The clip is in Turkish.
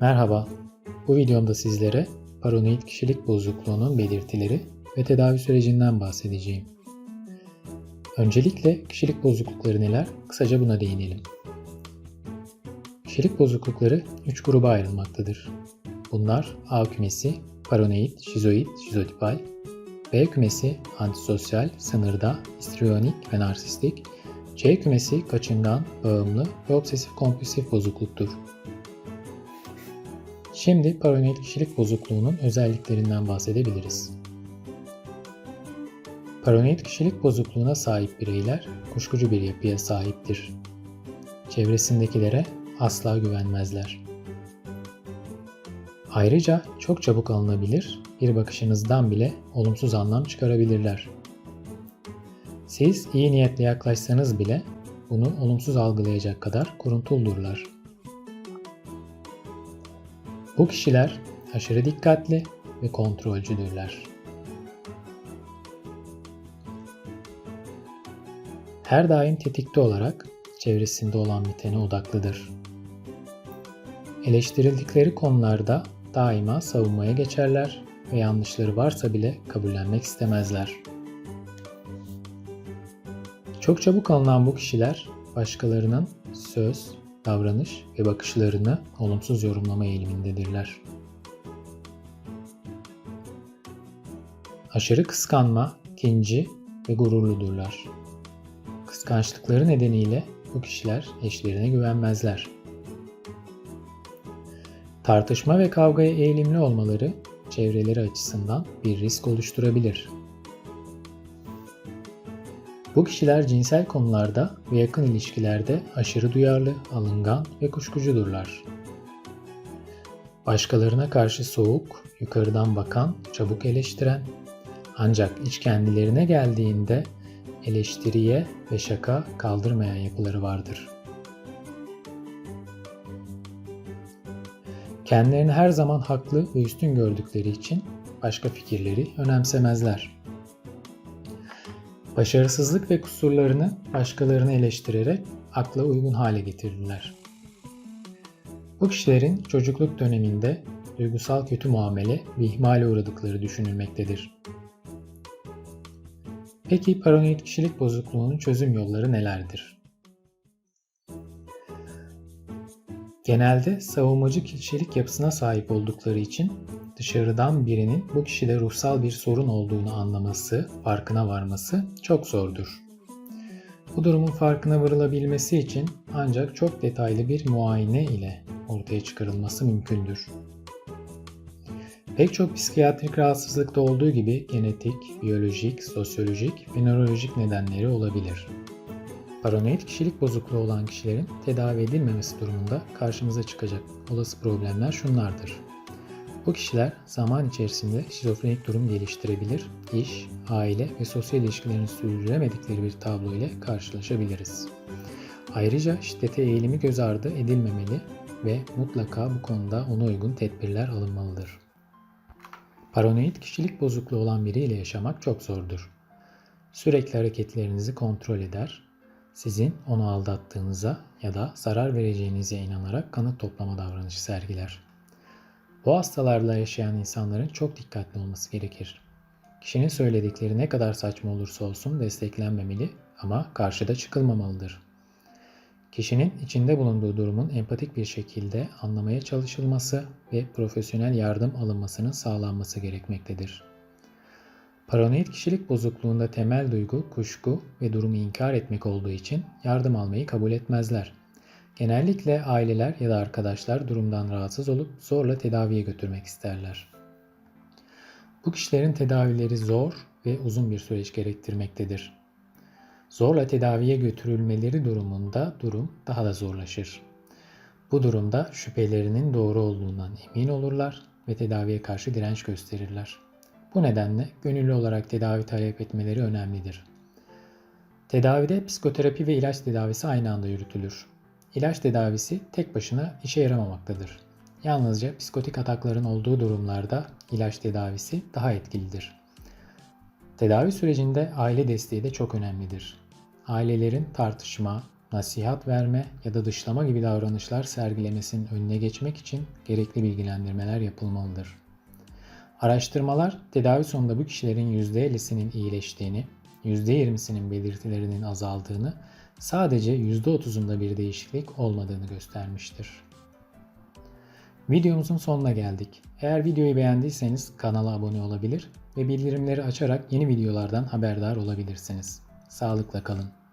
Merhaba, bu videomda sizlere paranoid kişilik bozukluğunun belirtileri ve tedavi sürecinden bahsedeceğim. Öncelikle kişilik bozuklukları neler? Kısaca buna değinelim. Kişilik bozuklukları 3 gruba ayrılmaktadır. Bunlar A kümesi, paranoid, şizoid, şizotipal, B kümesi, antisosyal, sınırda, histriyonik ve narsistik, C kümesi, kaçıngan, bağımlı ve obsesif kompulsif bozukluktur. Şimdi paranoid kişilik bozukluğunun özelliklerinden bahsedebiliriz. Paranoid kişilik bozukluğuna sahip bireyler kuşkucu bir yapıya sahiptir. Çevresindekilere asla güvenmezler. Ayrıca çok çabuk alınabilir, bir bakışınızdan bile olumsuz anlam çıkarabilirler. Siz iyi niyetle yaklaşsanız bile bunu olumsuz algılayacak kadar kuruntuldurlar. Bu kişiler aşırı dikkatli ve kontrolcüdürler. Her daim tetikte olarak çevresinde olan bitene odaklıdır. Eleştirildikleri konularda daima savunmaya geçerler ve yanlışları varsa bile kabullenmek istemezler. Çok çabuk alınan bu kişiler başkalarının söz, davranış ve bakışlarını olumsuz yorumlama eğilimindedirler. Aşırı kıskanma, kinci ve gururludurlar. Kıskançlıkları nedeniyle bu kişiler eşlerine güvenmezler. Tartışma ve kavgaya eğilimli olmaları çevreleri açısından bir risk oluşturabilir. Bu kişiler cinsel konularda ve yakın ilişkilerde aşırı duyarlı, alıngan ve kuşkucudurlar. Başkalarına karşı soğuk, yukarıdan bakan, çabuk eleştiren, ancak iç kendilerine geldiğinde eleştiriye ve şaka kaldırmayan yapıları vardır. Kendilerini her zaman haklı ve üstün gördükleri için başka fikirleri önemsemezler. Başarısızlık ve kusurlarını başkalarını eleştirerek akla uygun hale getirirler. Bu kişilerin çocukluk döneminde duygusal kötü muamele ve ihmale uğradıkları düşünülmektedir. Peki paranoid kişilik bozukluğunun çözüm yolları nelerdir? Genelde savunmacı kişilik yapısına sahip oldukları için dışarıdan birinin bu kişide ruhsal bir sorun olduğunu anlaması, farkına varması çok zordur. Bu durumun farkına varılabilmesi için ancak çok detaylı bir muayene ile ortaya çıkarılması mümkündür. Pek çok psikiyatrik rahatsızlıkta olduğu gibi genetik, biyolojik, sosyolojik ve nörolojik nedenleri olabilir. Paranoid kişilik bozukluğu olan kişilerin tedavi edilmemesi durumunda karşımıza çıkacak olası problemler şunlardır. Bu kişiler zaman içerisinde şizofrenik durum geliştirebilir, iş, aile ve sosyal ilişkilerini sürdüremedikleri bir tablo ile karşılaşabiliriz. Ayrıca şiddete eğilimi göz ardı edilmemeli ve mutlaka bu konuda ona uygun tedbirler alınmalıdır. Paranoid kişilik bozukluğu olan biriyle yaşamak çok zordur. Sürekli hareketlerinizi kontrol eder, sizin onu aldattığınıza ya da zarar vereceğinize inanarak kanıt toplama davranışı sergiler. Bu hastalarla yaşayan insanların çok dikkatli olması gerekir. Kişinin söyledikleri ne kadar saçma olursa olsun desteklenmemeli ama karşıda çıkılmamalıdır. Kişinin içinde bulunduğu durumun empatik bir şekilde anlamaya çalışılması ve profesyonel yardım alınmasının sağlanması gerekmektedir. Paranoid kişilik bozukluğunda temel duygu kuşku ve durumu inkar etmek olduğu için yardım almayı kabul etmezler. Genellikle aileler ya da arkadaşlar durumdan rahatsız olup zorla tedaviye götürmek isterler. Bu kişilerin tedavileri zor ve uzun bir süreç gerektirmektedir. Zorla tedaviye götürülmeleri durumunda durum daha da zorlaşır. Bu durumda şüphelerinin doğru olduğundan emin olurlar ve tedaviye karşı direnç gösterirler. Bu nedenle gönüllü olarak tedavi talep etmeleri önemlidir. Tedavide psikoterapi ve ilaç tedavisi aynı anda yürütülür. İlaç tedavisi tek başına işe yaramamaktadır. Yalnızca psikotik atakların olduğu durumlarda ilaç tedavisi daha etkilidir. Tedavi sürecinde aile desteği de çok önemlidir. Ailelerin tartışma, nasihat verme ya da dışlama gibi davranışlar sergilemesinin önüne geçmek için gerekli bilgilendirmeler yapılmalıdır. Araştırmalar tedavi sonunda bu kişilerin %50'sinin iyileştiğini, %20'sinin belirtilerinin azaldığını, sadece %30'unda bir değişiklik olmadığını göstermiştir. Videomuzun sonuna geldik. Eğer videoyu beğendiyseniz kanala abone olabilir ve bildirimleri açarak yeni videolardan haberdar olabilirsiniz. Sağlıkla kalın.